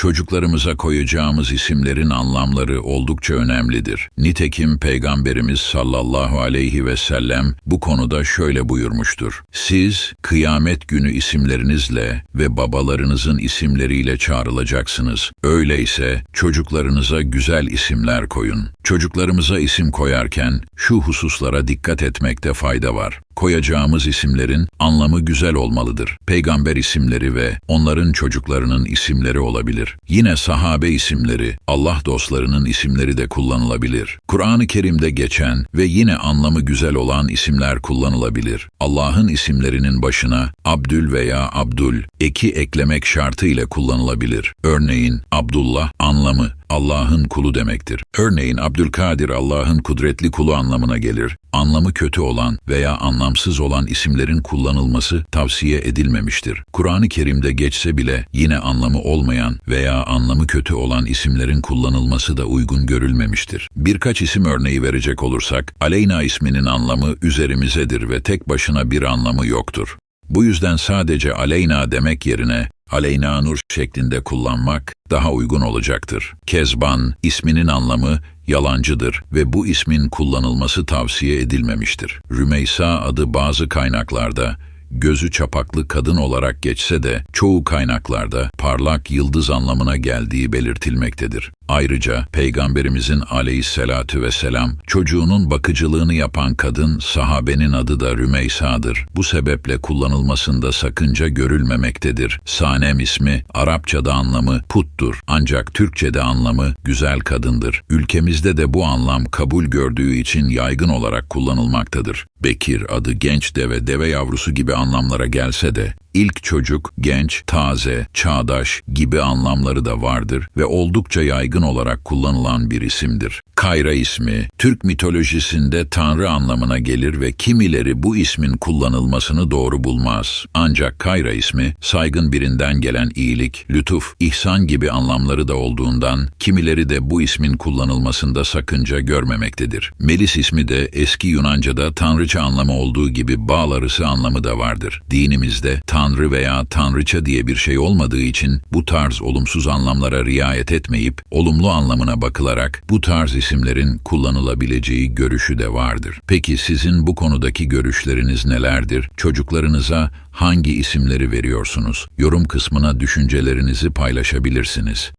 çocuklarımıza koyacağımız isimlerin anlamları oldukça önemlidir. Nitekim Peygamberimiz sallallahu aleyhi ve sellem bu konuda şöyle buyurmuştur. Siz kıyamet günü isimlerinizle ve babalarınızın isimleriyle çağrılacaksınız. Öyleyse çocuklarınıza güzel isimler koyun. Çocuklarımıza isim koyarken şu hususlara dikkat etmekte fayda var. Koyacağımız isimlerin anlamı güzel olmalıdır. Peygamber isimleri ve onların çocuklarının isimleri olabilir. Yine sahabe isimleri, Allah dostlarının isimleri de kullanılabilir. Kur'an-ı Kerim'de geçen ve yine anlamı güzel olan isimler kullanılabilir. Allah'ın isimlerinin başına Abdül veya Abdul eki eklemek şartı ile kullanılabilir. Örneğin Abdullah anlamı Allah'ın kulu demektir. Örneğin Abdülkadir Allah'ın kudretli kulu anlamına gelir. Anlamı kötü olan veya anlamsız olan isimlerin kullanılması tavsiye edilmemiştir. Kur'an-ı Kerim'de geçse bile yine anlamı olmayan veya anlamı kötü olan isimlerin kullanılması da uygun görülmemiştir. Birkaç isim örneği verecek olursak, Aleyna isminin anlamı üzerimizedir ve tek başına bir anlamı yoktur. Bu yüzden sadece Aleyna demek yerine Aleyna Nur şeklinde kullanmak daha uygun olacaktır. Kezban isminin anlamı yalancıdır ve bu ismin kullanılması tavsiye edilmemiştir. Rümeysa adı bazı kaynaklarda gözü çapaklı kadın olarak geçse de çoğu kaynaklarda parlak yıldız anlamına geldiği belirtilmektedir. Ayrıca Peygamberimizin aleyhissalatu vesselam çocuğunun bakıcılığını yapan kadın sahabenin adı da Rümeysa'dır. Bu sebeple kullanılmasında sakınca görülmemektedir. Sanem ismi Arapçada anlamı puttur ancak Türkçede anlamı güzel kadındır. Ülkemizde de bu anlam kabul gördüğü için yaygın olarak kullanılmaktadır. Bekir adı genç deve, deve yavrusu gibi anlamlara gelse de ilk çocuk, genç, taze, çağdaş gibi anlamları da vardır ve oldukça yaygın olarak kullanılan bir isimdir. Kayra ismi, Türk mitolojisinde tanrı anlamına gelir ve kimileri bu ismin kullanılmasını doğru bulmaz. Ancak Kayra ismi, saygın birinden gelen iyilik, lütuf, ihsan gibi anlamları da olduğundan, kimileri de bu ismin kullanılmasında sakınca görmemektedir. Melis ismi de eski Yunanca'da tanrıça anlamı olduğu gibi bağ arısı anlamı da vardır. Dinimizde tanrı veya tanrıça diye bir şey olmadığı için bu tarz olumsuz anlamlara riayet etmeyip olumlu anlamına bakılarak bu tarz isimlerin kullanılabileceği görüşü de vardır. Peki sizin bu konudaki görüşleriniz nelerdir? Çocuklarınıza hangi isimleri veriyorsunuz? Yorum kısmına düşüncelerinizi paylaşabilirsiniz.